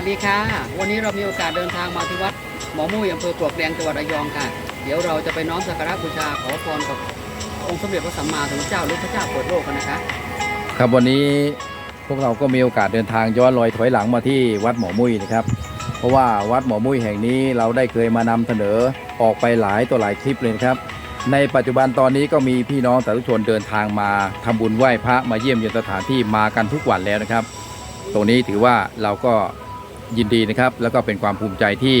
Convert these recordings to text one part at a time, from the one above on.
วัสดีค่ะ วันนี้เรามีโอกาสเดินทางมาที่วัดหมอมุ้ยอำเภอปลวกแดงจังหวัดระยองค่ะ เดี๋ยวเราจะไปน้อมสักการะบูชาขอพรกับองค์สมเด็จพระสัมมาสัมพุทธเจ้าหรือพระเจ้าเปิดโลกกันนะคะ ครับวันนี้พวกเราก็มีโอกาสเดินทางย้อนรอยถอยหลังมาที่วัดหมอมุ้ยนะครับ เพราะว่าวัดหมอมุ้ยแห่งนี้เราได้เคยมานำเสนอออกไปหลายตัวหลายคลิปเลยครับ ในปัจจุบันตอนนี้ก็มีพี่น้องสาธุชนเดินทางมาทำบุญไหว้พระมาเยี่ยมเยียนสถานที่มากันทุกวันแล้วนะครับ ตรงนี้ถือว่าเราก็ ยินดีนะครับ แล้วก็เป็นความภูมิใจที่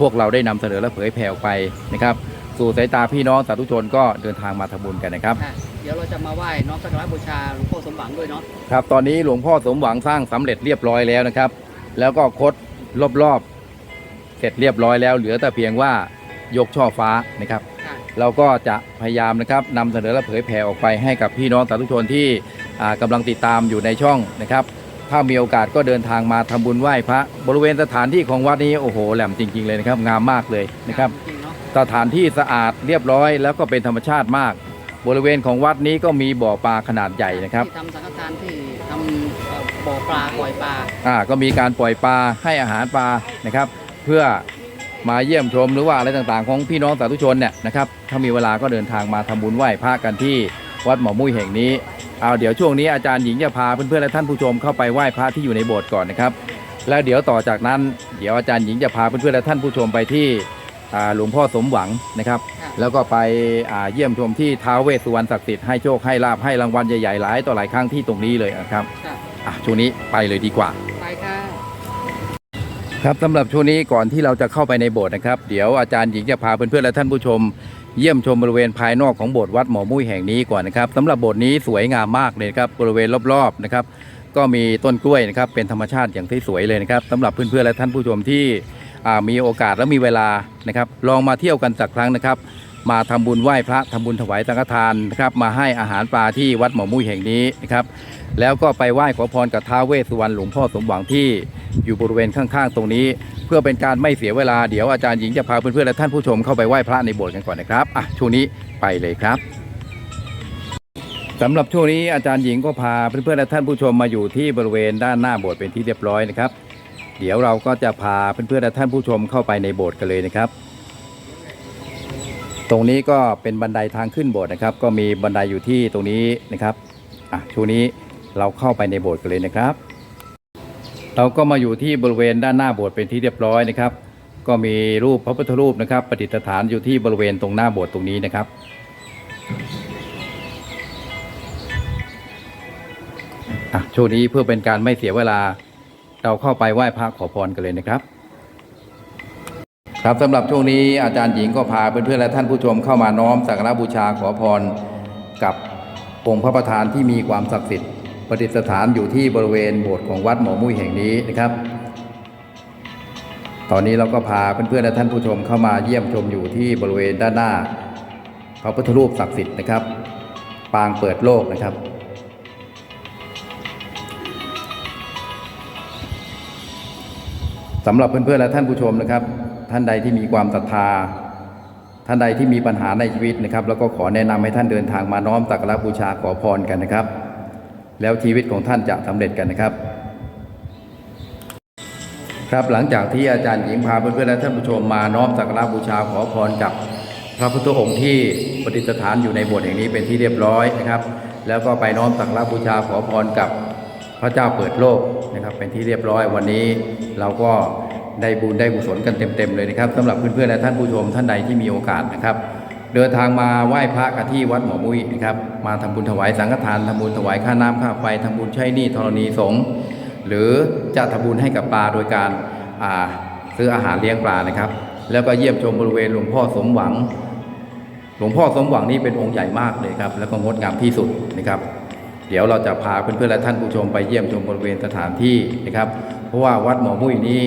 พวกเราได้นำเสนอและเผยแผ่ออกไปนะครับ สู่สายตาพี่น้องสาธุชนก็เดินทางมาทำบุญกันนะครับค่ะเดี๋ยวเราจะมาไหว้น้อมสักการะบูชาหลวงพ่อสมหวังด้วยเนาะครับตอนนี้หลวงพ่อสมหวังสร้างสำเร็จเรียบร้อยแล้วนะครับ แล้วก็คดรอบๆเสร็จเรียบร้อยแล้ว เหลือแต่เพียงว่ายกช่อฟ้านะครับค่ะเราก็จะพยายามนะครับนำเสนอและเผยแผ่ออกไปให้กับพี่น้องสาธุชนที่อ่ากำลังติดตามอยู่ในช่องนะครับ ถ้ามีโอกาสก็เดินทางมาทำบุญไหว้พระ บริเวณสถานที่ของวัดนี้โอ้โหแหลมจริง ๆ เลยนะครับงามมากเลยนะครับจริงๆเนาะสถานที่สะอาดเรียบร้อยแล้วก็เป็นธรรมชาติมาก บริเวณของวัดนี้ก็มีบ่อปลาขนาดใหญ่นะครับที่ทำสังฆทานที่ทำเอ่อบ่อปลาปล่อยปลาอ่าก็มีการปล่อยปลาให้อาหารปลานะครับ เพื่อมาเยี่ยมชมหรือว่าอะไรต่างๆ ของพี่น้องสาธุชนเนี่ยนะครับถ้ามีเวลาก็เดินทางมาทำบุญไหว้พระกันที่วัดหมอมุ้ยแห่งนี้ เอาเดี๋ยวช่วงนี้อาจารย์หญิงจะพาเพื่อนๆและท่านผู้ชมเข้าไปไหว้พระที่อยู่ในโบสถ์ก่อนนะครับ แล้วเดี๋ยวต่อจากนั้นเดี๋ยวอาจารย์หญิงจะพาเพื่อนๆและท่านผู้ชมไปที่อ่าหลวงพ่อสมหวังนะครับค่ะแล้วก็ไปอ่าเยี่ยมชมที่ท้าวเวสสุวรรณศักดิ์สิทธิ์ให้โชคให้ลาภให้รางวัลใหญ่ๆหลายต่อหลายครั้งที่ตรงนี้เลยนะครับค่ะอะช่วงนี้ไปเลยดีกว่าไป ครับสำหรับช่วงนี้ก่อนที่เราจะเข้าไปในโบสถ์นะครับ เดี๋ยวอาจารย์หญิงจะพาเพื่อนๆและท่านผู้ชม เยี่ยมชมบริเวณภายนอกของโบสถ์วัดหมอมุ้ยแห่งนี้ก่อนนะครับสำหรับโบสถ์นี้สวยงามมากเลยครับบริเวณรอบๆนะครับ ก็มีต้นกล้วยนะครับเป็นธรรมชาติอย่างที่สวยเลยนะครับสำหรับเพื่อนๆและท่านผู้ชมที่มีโอกาสและมีเวลานะครับ ลองมาเที่ยวกันสักครั้งนะครับ มาทำบุญไหว้พระทำบุญถวายสังฆทานนะครับมาให้อาหารปลาที่วัดหมอมุ้ยแห่งนี้นะครับแล้วก็ไปไหว้ขอพรกับท้าวเวสสุวรรณหลวงพ่อสมหวังที่อยู่บริเวณข้างๆ ตรงนี้ เพื่อเป็นการไม่เสียเวลาเดี๋ยวอาจารย์หญิงจะพาเพื่อนๆและท่านผู้ชมเข้าไปไหว้พระในโบสถ์กันก่อนนะครับอะช่วงนี้ไปเลยครับสำหรับช่วงนี้อาจารย์หญิงก็พาเพื่อนๆและท่านผู้ชมมาอยู่ที่บริเวณด้านหน้าโบสถ์เป็นที่เรียบร้อยนะครับ เดี๋ยวเราก็จะพาเพื่อนๆและท่านผู้ชมเข้าไปในโบสถ์กันเลยนะครับ ตรงนี้ก็เป็นบันไดทางขึ้นโบสถ์นะครับ ก็มีบันไดอยู่ที่ตรงนี้นะครับอะช่วงนี้เราเข้าไปในโบสถ์กันเลยนะครับ เราก็มาอยู่ที่บริเวณด้านหน้าโบสถ์เป็นที่เรียบร้อยนะครับ ก็มีรูปพระพุทธรูปนะครับประดิษฐานอยู่ที่บริเวณตรงหน้าโบสถ์ตรงนี้นะครับอะช่วงนี้เพื่อเป็นการไม่เสียเวลา เราเข้าไปไหว้พระขอพรกันเลยนะครับ ครับสำหรับช่วงนี้อาจารย์หญิงก็พาเพื่อนๆและท่านผู้ชมเข้ามาน้อมสักการะบูชาขอพรกับองค์พระประธานที่มีความศักดิ์สิทธิ์ประดิษฐานอยู่ที่บริเวณโบสถ์ของวัดหมอมุ้ยแห่งนี้นะครับ ตอนนี้เราก็พาเพื่อนๆและท่านผู้ชมเข้ามาเยี่ยมชมอยู่ที่บริเวณด้านหน้า พระพุทธรูปศักดิ์สิทธิ์นะครับ ปางเปิดโลกนะครับสำหรับเพื่อนๆและท่านผู้ชมนะครับ ท่านใดที่มีความศรัทธา ท่านใดที่มีปัญหาในชีวิตนะครับ แล้วก็ขอแนะนำให้ท่านเดินทางมาน้อมสักการะบูชาขอพรกันนะครับ แล้วชีวิตของท่านจะสำเร็จกันนะครับ ครับหลังจากที่อาจารย์หญิงพาเพื่อนๆและท่านผู้ชมมาน้อมสักการะบูชาขอพรกับพระพุทธองค์ที่ประดิษฐานอยู่ในโบสถ์แห่งนี้เป็นที่เรียบร้อยนะครับ แล้วก็ไปน้อมสักการะบูชาขอพรกับพระเจ้าเปิดโลกนะครับ เป็นที่เรียบร้อยวันนี้เราก็ ได้บุญได้กุศลกันเต็มๆเลยนะครับสำหรับเพื่อนๆและท่านผู้ชมท่านใดที่มีโอกาสนะครับ เดินทางมาไหว้พระกันที่วัดหมอมุ้ยนะครับมาทำบุญถวายสังฆทานทำบุญถวายค่าน้ำค่าไฟทำบุญใช้หนี้ธรณีสงฆ์หรือจะทำบุญให้กับปลาโดยการาซื้ออาหารเลี้ยงปลานะครับ แล้วก็เยี่ยมชมบริเวณหลวงพ่อสมหวัง หลวงพ่อสมหวังนี่เป็นองค์ใหญ่มากเลยครับแล้วก็งดงามที่สุดนะครับเดี๋ยวเราจะพาเพื่อนๆและท่านผู้ชมไปเยี่ยมชมบริเวณสถานที่นะครับ เพราะว่าวัดหมอมุ้ยนี้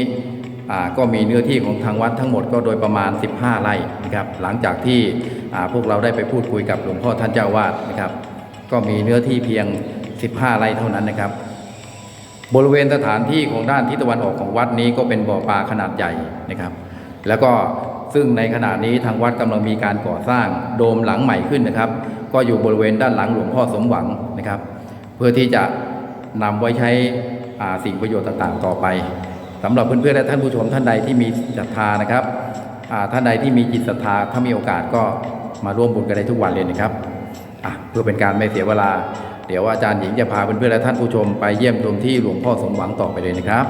ก็มีเนื้อที่ของทางวัดทั้งหมดก็โดยประมาณ 15 ไร่นะครับ หลังจากที่พวกเราได้ไปพูดคุยกับหลวงพ่อท่านเจ้าวาดนะครับ ก็มีเนื้อที่เพียง 15 ไร่เท่านั้นนะครับ บริเวณสถานที่ของด้านทิศตะวันออกของวัดนี้ก็เป็นบ่อปลาขนาดใหญ่นะครับ แล้วก็ซึ่งในขณะนี้ทางวัดกำลังมีการก่อสร้างโดมหลังใหม่ขึ้นนะครับ ก็อยู่บริเวณด้านหลังหลวงพ่อสมหวังนะครับ เพื่อที่จะนำไว้ใช้สิ่งประโยชน์ต่างๆ ต่อไป สำหรับเพื่อนๆและท่านผู้ชมท่านใดที่มีศรัทธานะครับท่านใดที่มีจิตศรัทธาถ้ามีโอกาสก็มาร่วมบุญกันได้ทุกวันเลยนะครับเพื่อเป็นการไม่เสียเวลา เดี๋ยวอาจารย์หญิงจะพาเพื่อนๆและท่านผู้ชมไปเยี่ยมชมที่หลวงพ่อสมหวังต่อไปเลยนะครับ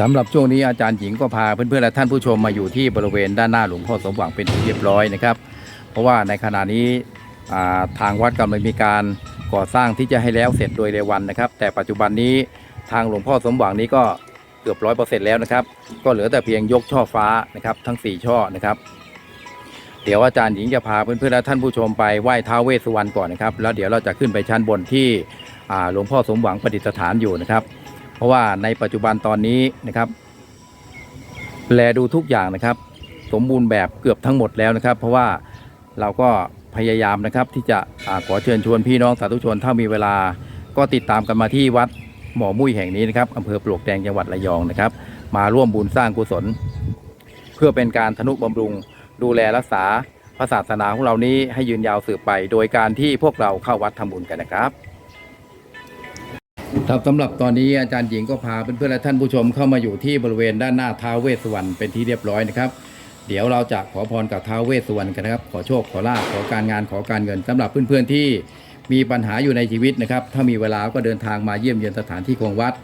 สำหรับช่วงนี้อาจารย์หญิงก็พาเพื่อนๆและท่านผู้ชมมาอยู่ที่บริเวณด้านหน้าหลวงพ่อสมหวังเป็นที่เรียบร้อยนะครับ เพราะว่าในขณะนี้ทางวัดกำลังมีการ ก่อสร้างที่จะให้แล้วเสร็จโดยเร็ววันนะครับ แต่ปัจจุบันนี้ทางหลวงพ่อสมหวังนี้ก็เกือบร้อยเปอร์เซ็นต์แล้วนะครับ ก็เหลือแต่เพียงยกช่อฟ้านะครับ ทั้ง 4 ช่อนะครับ เดี๋ยวอาจารย์หญิงจะพาเพื่อนๆและท่านผู้ชมไปไหว้ท้าวเวสสุวรรณก่อนนะครับ แล้วเดี๋ยวเราจะขึ้นไปชั้นบนที่หลวงพ่อสมหวังประดิษฐานอยู่นะครับ เพราะว่าในปัจจุบันตอนนี้นะครับ แลดูทุกอย่างนะครับ สมบูรณ์แบบเกือบทั้งหมดแล้วนะครับ เพราะว่าเราก็ พยายามนะครับ ที่จะอขอเชิญชวนพี่น้องสาธุชนถ้ามีเวลา ก็ติดตามกันมาที่วัดหมอมุ้ยแห่งนี้นะครับอำเภอปลวกแดงจังหวัดระยองนะครับ มาร่วมบุญสร้างกุศล เพื่อเป็นการทนุบำรุง ดูแลรักษาพระศาสนาของเรานี้ให้ยืนยาวสืบไป โดยการที่พวกเราเข้าวัดทำบุญกันนะครับครับสำหรับตอนนี้อาจารย์หญิงก็พาเพื่อนๆและท่านผู้ชมเข้ามาอยู่ที่บริเวณด้านหน้าท้าวเวสสุวรรณเป็นที่เรียบร้อยนะครับ เดี๋ยวเราจะขอพรกับท้าวเวสสุวรรณกันนะครับ ขอโชคขอลาภขอการงานขอการเงินสำหรับเพื่อนๆที่มีปัญหาอยู่ในชีวิตนะครับ ถ้ามีเวลาก็เดินทางมาเยี่ยมเยือนสถานที่ของวัด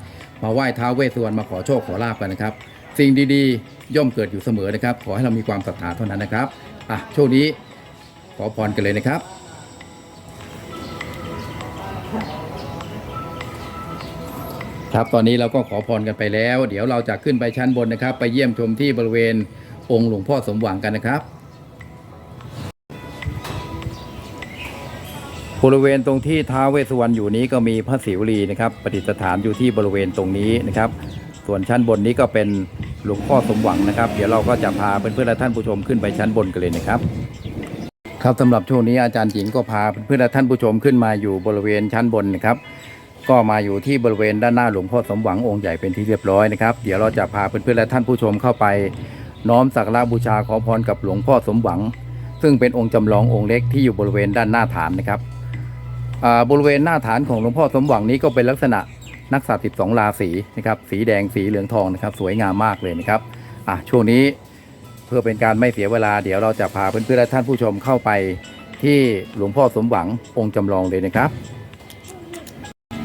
มาไหว้ท้าวเวสสุวรรณมาขอโชคขอลาภกันนะครับ สิ่งดีๆ ย่อมเกิดอยู่เสมอนะครับ ขอให้เรามีความศรัทธาเท่านั้นนะครับอะช่วงนี้ขอพรกันเลยนะครับครับตอนนี้เราก็ขอพรกันไปแล้ว เดี๋ยวเราจะขึ้นไปชั้นบนนะครับ ไปเยี่ยมชมที่บริเวณ องค์หลวงพ่อสมหวังกันนะครับ บริเวณตรงที่ท้าวเวสสุวรรณอยู่นี้ก็มีพระศิวลีนะครับประดิษฐานอยู่ที่บริเวณตรงนี้นะครับ ส่วนชั้นบนนี้ก็เป็นหลวงพ่อสมหวังนะครับ เดี๋ยวเราก็จะพาเพื่อนๆและท่านผู้ชมขึ้นไปชั้นบนกันเลยนะครับครับสำหรับช่วงนี้อาจารย์หญิงก็พาเพื่อนๆและท่านผู้ชมขึ้นมาอยู่บริเวณชั้นบนนะครับก็มาอยู่ที่บริเวณด้านหน้าหลวงพ่อสมหวังองค์ใหญ่เป็นที่เรียบร้อยนะครับ เดี๋ยวเราจะพาเพื่อนๆและท่านผู้ชมเข้าไป น้อมสักการะบูชาขอพรกับหลวงพ่อสมหวัง ซึ่งเป็นองค์จำลององค์เล็กที่อยู่บริเวณด้านหน้าฐานนะครับอ่าบริเวณหน้าฐานของหลวงพ่อสมหวังนี้ก็เป็นลักษณะนักษัตริย์12ราศีนะครับสีแดงสีเหลืองทองนะครับ สวยงามมากเลยนะครับอะช่วงนี้เพื่อเป็นการไม่เสียเวลาเดี๋ยวเราจะพาเพื่อนๆและท่านผู้ชมเข้าไปที่หลวงพ่อสมหวังองค์จำลองเลยนะครับ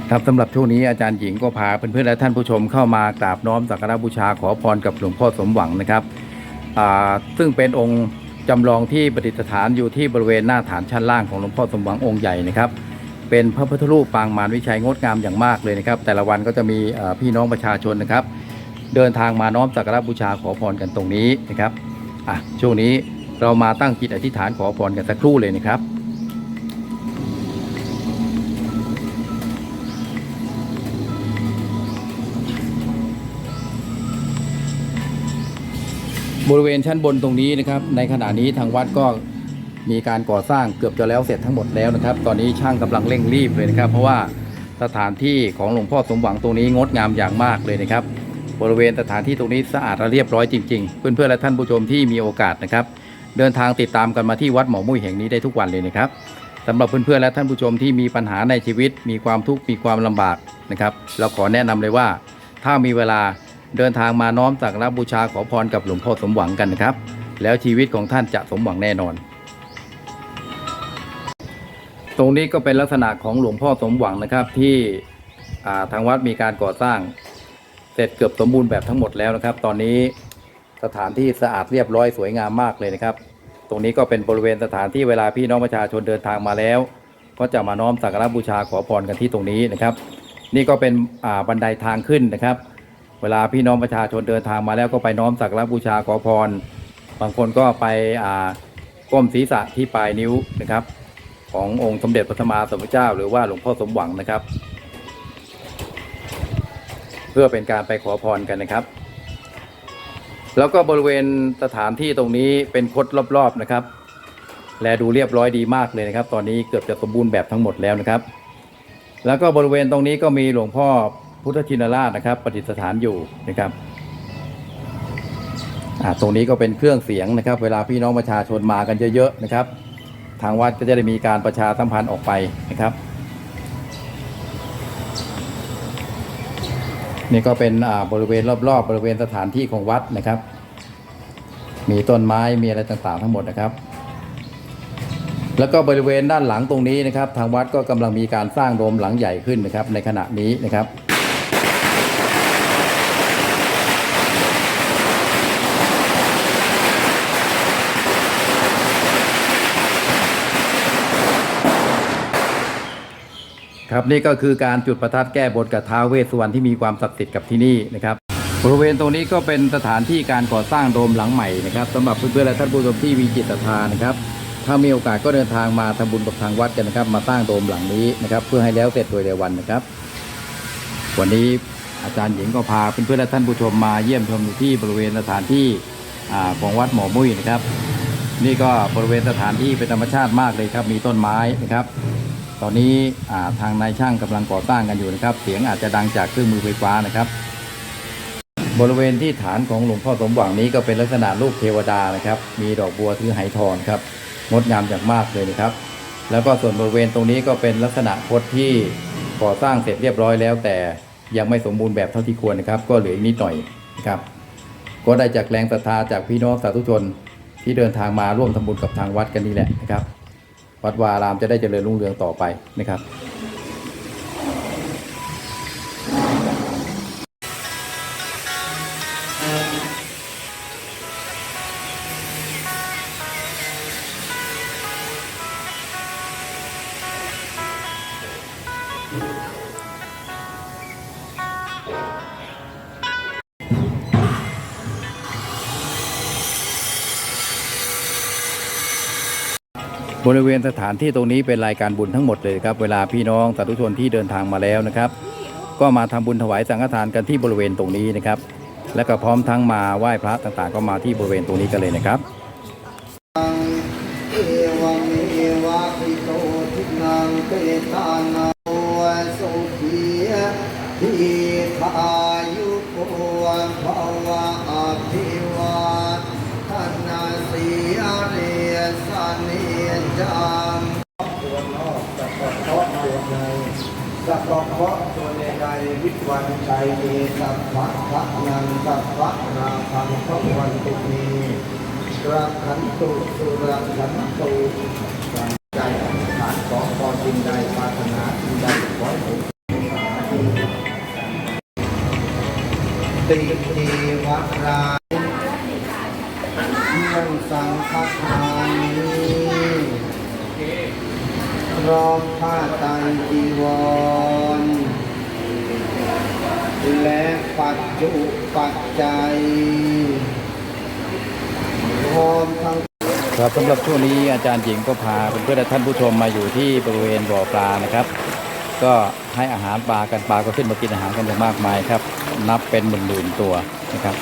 ครับสำหรับช่วงนี้อาจารย์หญิงก็พาเพื่อนๆและท่านผู้ชมเข้ามากราบน้อมสักการะบูชาขอพรกับหลวงพ่อสมหวังนะครับ ซึ่งเป็นองค์จำลองที่ประดิษฐานอยู่ที่บริเวณหน้าฐานชั้นล่างของหลวงพ่อสมหวังองค์ใหญ่นะครับ เป็นพระพุทธรูปปางมารวิชัยงดงามอย่างมากเลยนะครับ แต่ละวันก็จะมีพี่น้องประชาชนนะครับ เดินทางมาน้อมสักการะบูชาขอพรกันตรงนี้นะครับอะช่วงนี้เรามาตั้งจิตอธิษฐานขอพรกันสักครู่เลยนะครับ บริเวณชั้นบนตรงนี้นะครับ ในขณะนี้ทางวัดก็มีการก่อสร้างเกือบจะแล้วเสร็จทั้งหมดแล้วนะครับ ตอนนี้ช่างกำลังเร่งรีบเลยนะครับ เพราะว่าสถานที่ของหลวงพ่อสมหวังตรงนี้งดงามอย่างมากเลยนะครับ บริเวณสถานที่ตรงนี้สะอาดและเรียบร้อยจริงๆ เพื่อนๆและท่านผู้ชมที่มีโอกาสนะครับ เดินทางติดตามกันมาที่วัดหมอมุ้ยแห่งนี้ได้ทุกวันเลยนะครับสำหรับเพื่อนๆและท่านผู้ชมที่มีปัญหาในชีวิต มีความทุกข์มีความลำบากนะครับ เราขอแนะนำเลยว่า ถ้ามีเวลา เดินทางมาน้อมสักการบูชาขอพรกับหลวงพ่อสมหวังกันนะครับ แล้วชีวิตของท่านจะสมหวังแน่นอน ตรงนี้ก็เป็นลักษณะของหลวงพ่อสมหวังนะครับที่ทางวัดมีการก่อสร้าง เสร็จเกือบสมบูรณ์แบบทั้งหมดแล้วนะครับ ตอนนี้สถานที่สะอาดเรียบร้อยสวยงามมากเลยนะครับ ตรงนี้ก็เป็นบริเวณสถานที่เวลาพี่น้องประชาชนเดินทางมาแล้ว ก็จะมาน้อมสักการบูชาขอพรกันที่ตรงนี้นะครับ นี่ก็เป็นบันไดทางขึ้นนะครับ เวลาพี่น้องประชาชนเดินทางมาแล้วก็ไปน้อมสักการะบูชาขอพร บางคนก็ไปอ่าก้มศีรษะที่ปลายนิ้วนะครับ ขององค์สมเด็จพระสัมมาสัมพุทธเจ้า หรือว่าหลวงพ่อสมหวังนะครับ เพื่อเป็นการไปขอพรกันนะครับ แล้วก็บริเวณสถานที่ตรงนี้เป็นคดรอบๆนะครับ แลดูเรียบร้อยดีมากเลยนะครับ ตอนนี้เกือบจะสมบูรณ์แบบทั้งหมดแล้วนะครับ แล้วก็บริเวณตรงนี้ก็มีหลวงพ่อ พุทธชินราชนะครับ ประดิษฐานอยู่นะครับตรงนี้ก็เป็นเครื่องเสียงนะครับ เวลาพี่น้องประชาชนมากันเยอะๆนะครับ ทางวัดก็จะได้มีการประชาสัมพันธ์ออกไปนะครับนี่ก็เป็นบริเวณรอบๆ บริเวณสถานที่ของวัดนะครับ มีต้นไม้มีอะไรต่างๆ ทั้งหมดนะครับ แล้วก็บริเวณด้านหลังตรงนี้นะครับ ทางวัดก็กำลังมีการสร้างโดมหลังใหญ่ขึ้นนะครับ ในขณะนี้นะครับ ครับนี่ก็คือการจุดประทัดแก้บนกับท้าวเวสสุวรรณที่มีความศักดิ์สิทธิ์กับที่นี่นะครับบริเวณตรงนี้ก็เป็นสถานที่การก่อสร้างโดมหลังใหม่นะครับสำหรับเพื่อนๆและท่านผู้ชมที่มีจิตศรัทธานะครับถ้ามีโอกาสก็เดินทางมาทำบุญกับทางวัดกันนะครับ มาสร้างโดมหลังนี้นะครับเพื่อให้แล้วเสร็จโดยเร็ววันนะครับ วันนี้อาจารย์หญิงก็พาเพื่อนๆและท่านผู้ชมมาเยี่ยมชมที่บริเวณสถานที่ของวัดหมอมุ้ยนะครับ นี่ก็บริเวณสถานที่เป็นธรรมชาติมากเลยครับมีต้นไม้นะครับ ตอนนี้ทางนายช่างกำลังก่อสร้างกันอยู่นะครับ เสียงอาจจะดังจากเครื่องมือไฟฟ้านะครับ บริเวณที่ฐานของหลวงพ่อสมหวังนี้ก็เป็นลักษณะรูปเทวดานะครับ มีดอกบัวถือไหทองครับงดงามอย่างมากเลยนะครับ แล้วก็ส่วนบริเวณตรงนี้ก็เป็นลักษณะคดที่ก่อสร้างเสร็จเรียบร้อยแล้ว แต่ยังไม่สมบูรณ์แบบเท่าที่ควรนะครับ ก็เหลืออีกนิดหน่อยนะครับ ก็ได้จากแรงศรัทธาจากพี่น้องสาธุชนที่เดินทางมาร่วมทำบุญกับทางวัดกันนี่แหละนะครับ วัดวารามจะได้เจริญรุ่งเรืองต่อไปนะครับ บริเวณสถานที่ตรงนี้เป็นรายการบุญทั้งหมดเลยครับ เวลาพี่น้องสาธุชนที่เดินทางมาแล้วนะครับ ก็มาทำบุญถวายสังฆทานกันที่บริเวณตรงนี้นะครับ และก็พร้อมทั้งมาไหว้พระต่างๆ ก็มาที่บริเวณตรงนี้กันเลยนะครับ วันใจมีสัพพะทะนังสัพพะนาพังพระวันตุมีรักขันตุสุรักขันตุ ครับสำหรับช่วงนี้อาจารย์หญิงก็พาเพื่อนๆท่านผู้ชมมาอยู่ที่บริเวณบ่อปลานะครับ ก็ให้อาหารปลากันปลาก็ขึ้นมากินอาหารกันอย่างมากมายครับ นับเป็นหมื่นๆตัวนะครับ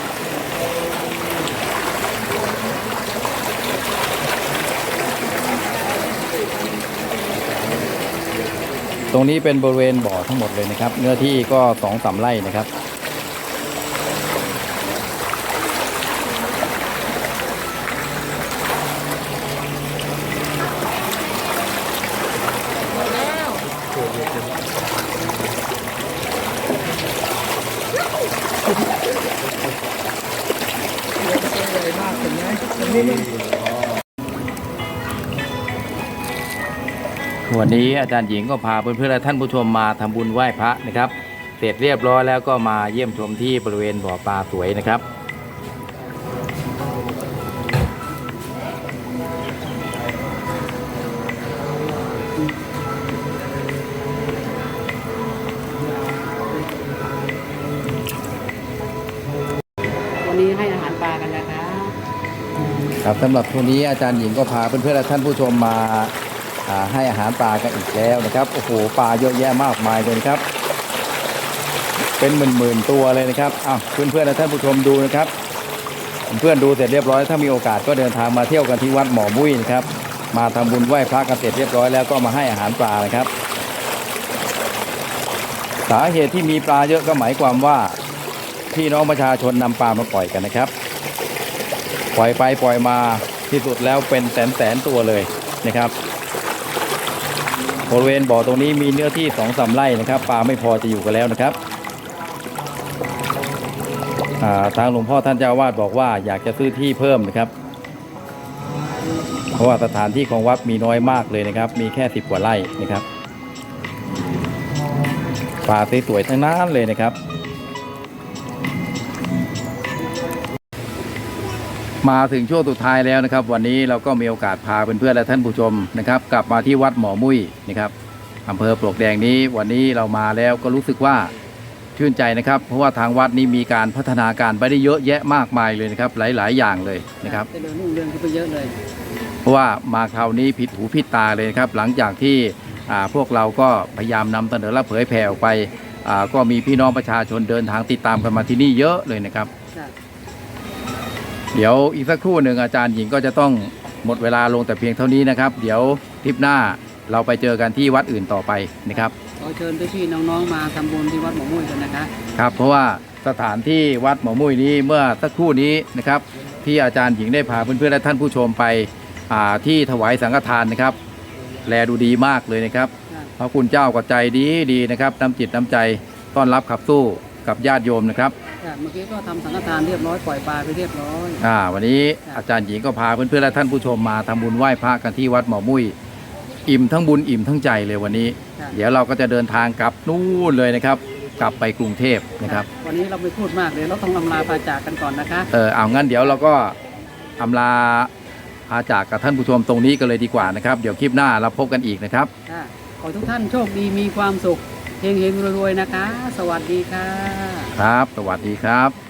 ตรงนี้เป็นบริเวณบ่อทั้งหมดเลยนะครับ เนื้อที่ก็สองสามไร่นะครับ วันนี้อาจารย์หญิงก็พาเพื่อนๆและท่านผู้ชมมาทำบุญไหว้พระนะครับ เสร็จเรียบร้อยแล้วก็มาเยี่ยมชมที่บริเวณบ่อปลาสวยนะครับ วันนี้ให้อาหารปลากันนะคะ ครับสำหรับช่วงนี้อาจารย์หญิงก็พาเพื่อนๆและท่านผู้ชมมาอ่า ให้อาหารปลากันอีกแล้วนะครับโอ้โหปลาเยอะแยะมากมายเลยครับ เป็นหมื่นๆตัวเลยนะครับอ้าวเพื่อนๆและท่านผู้ชมดูนะครับ เพื่อนดูเสร็จเรียบร้อย ถ้ามีโอกาสก็เดินทางมาเที่ยวกันที่วัดหมอมุ้ยนะครับ มาทำบุญไหว้พระกันเสร็จเรียบร้อยแล้วก็มาให้อาหารปลานะครับ สาเหตุที่มีปลาเยอะก็หมายความว่าพี่น้องประชาชนนำปลามาปล่อยกันนะครับ ปล่อยไปปล่อยมาที่สุดแล้วเป็นแสนแสนตัวเลยนะครับ บริเวณบ่อตรงนี้มีเนื้อที่สองสามไร่นะครับปลาไม่พอจะอยู่กันแล้วนะครับาทางหลวงพ่อท่านเจ้าอาวาดบอกว่าอยากจะซื้อที่เพิ่มนะครับ เพราะว่าสถานที่ของวัดมีน้อยมากเลยนะครับ มีแค่สิบกว่าไร่นะครับป่าสวยๆทั้งนั้นเลยนะครับ มาถึงช่วงสุดท้ายแล้วนะครับ วันนี้เราก็มีโอกาสพาเพื่อนๆและท่านผู้ชมนะครับ กลับมาที่วัดหมอมุ้ยนะครับอำเภอปลวกแดงนี้ วันนี้เรามาแล้วก็รู้สึกว่าชื่นใจนะครับ เพราะว่าทางวัดนี้มีการพัฒนาการไปได้เยอะแยะมากมายเลยนะครับ หลาย ๆ อย่างเลยนะครับจะเดินรุ่งเรืองขึ้นไปเยอะเลย เพราะว่ามาคราวนี้ผิดหูผิดตาเลยนะครับ หลังจากที่อ่าพวกเราก็พยายามนำเสนอและเผยแผ่ออกไปอ่าก็มีพี่น้องประชาชนเดินทางติดตามกันมาที่นี่เยอะเลยนะครับค่ะ เดี๋ยวอีกสักครู่หนึ่งอาจารย์หญิงก็จะต้องหมดเวลาลงแต่เพียงเท่านี้นะครับ เดี๋ยวทริปหน้าเราไปเจอกันที่วัดอื่นต่อไปนะครับขอเชิญพี่ๆน้องๆมาทำบุญที่วัดหมอมุ้ยกันนะคะครับเพราะว่าสถานที่วัดหมอมุ้ยนี้เมื่อสักครู่นี้นะครับที่อาจารย์หญิงได้พาเพื่อนๆและท่านผู้ชมไปอ่าที่ถวายสังฆทานนะครับ แลดูดีมากเลยนะครับค่ะพระคุณเจ้าก็ใจดีดีนะครับน้ำจิตน้ำใจต้อนรับขับสู้กับญาติโยมนะครับค่ะ เมื่อกี้ก็ทำสังฆทานเรียบร้อยปล่อยปลาไปเรียบร้อย อ่า วันนี้ครับอาจารย์หญิงก็พาเพื่อนๆและท่านผู้ชมมาทำบุญไหว้พระกันที่วัดหมอมุ้ยอิ่มทั้งบุญอิ่มทั้งใจเลยวันนี้ค่ะเดี๋ยวเราก็จะเดินทางกลับนู่นเลยนะครับ กลับไปกรุงเทพนะครับ วันนี้เราไม่พูดมากเลยเราต้องอำลาพาจากกันก่อนนะคะ เออเอางั้นเดี๋ยวเราก็อำลาพาจากกับท่านผู้ชมตรงนี้กันเลยดีกว่านะครับ เดี๋ยวคลิปหน้าเราพบกันอีกนะครับ ค่ะขอให้ทุกท่านโชคดีมีความสุข เฮงเฮงรวยๆนะคะ สวัสดีค่ะ ครับ สวัสดีครับ